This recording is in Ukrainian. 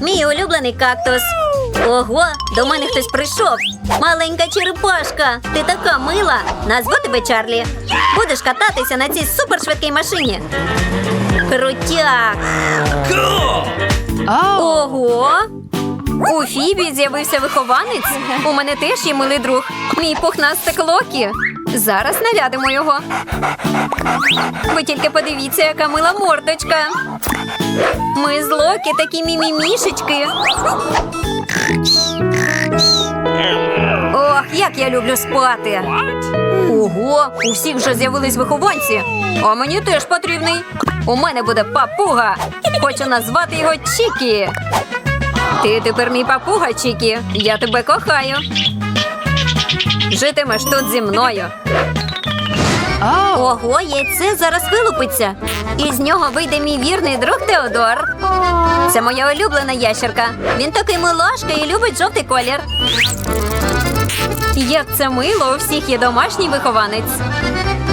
Мій улюблений кактус. Ого, до мене хтось прийшов. Маленька черепашка. Ти така мила. Назву тебе Чарлі. Будеш кататися на цій супершвидкій машині. Крутяк. Ого. У Фібі з'явився вихованець. У мене теж є милий друг. Мій пухнастик Локі. Зараз нарядимо його. Ви тільки подивіться, яка мила мордочка. Ми з Локі такі мімімішечки. Ох, як я люблю спати. Ого, у всіх вже з'явились вихованці. А мені теж потрібний. У мене буде папуга. Хочу назвати його Чікі. Ти тепер мій папуга, Чікі. Я тебе кохаю. Житимеш тут зі мною. Ого, яйце зараз вилупиться. І з нього вийде мій вірний друг Теодор. Це моя улюблена ящерка. Він такий милашка і любить жовтий колір. Як це мило, у всіх є домашній вихованець.